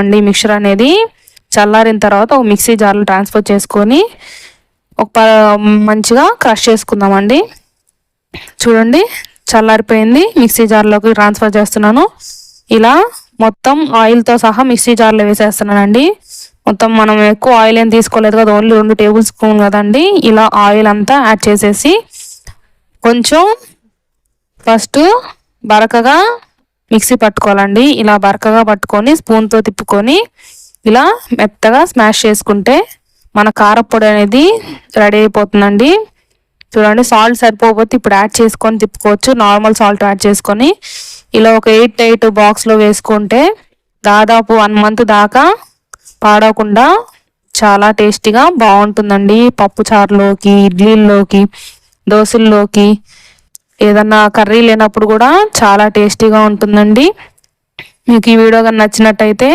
అండి. మిక్చర్ అనేది చల్లారిన తర్వాత ఒక మిక్సీ జార్లో ట్రాన్స్ఫర్ చేసుకొని ఒక మంచిగా క్రష్ చేసుకుందామండి. చూడండి చల్లారిపోయింది. మిక్సీ జార్లోకి ట్రాన్స్ఫర్ చేస్తున్నాను. ఇలా మొత్తం ఆయిల్తో సహా మిక్సీ జార్లో వేసేస్తున్నానండి. మొత్తం మనం ఎక్కువ ఆయిల్ ఏం తీసుకోలేదు కదా ఓన్లీ రెండు టేబుల్ స్పూన్ కదండి. ఇలా ఆయిల్ అంతా యాడ్ చేసేసి కొంచెం ఫస్ట్ బరకగా మిక్సీ పట్టుకోవాలండి. ఇలా బరకగా పట్టుకొని స్పూన్తో తిప్పుకొని ఇలా మెత్తగా స్మాష్ చేసుకుంటే మన కారపొడి అనేది రెడీ అయిపోతుందండి. చూడండి సాల్ట్ సరిపోకపోతే ఇప్పుడు యాడ్ చేసుకొని తిప్పుకోవచ్చు. నార్మల్ సాల్ట్ యాడ్ చేసుకొని ఇలా ఒక ఎయిట్ ఎయిట్ బాక్స్లో వేసుకుంటే దాదాపు వన్ మంత్ దాకా పాడవకుండా చాలా టేస్టీగా బాగుంటుందండి. పప్పు చారులోకి ఇడ్లీల్లోకి దోశల్లోకి ఏదన్నా కర్రీ లేనప్పుడు కూడా చాలా టేస్టీగా ఉంటుందండి. మీకు ఈ వీడియో కానీ నచ్చినట్టయితే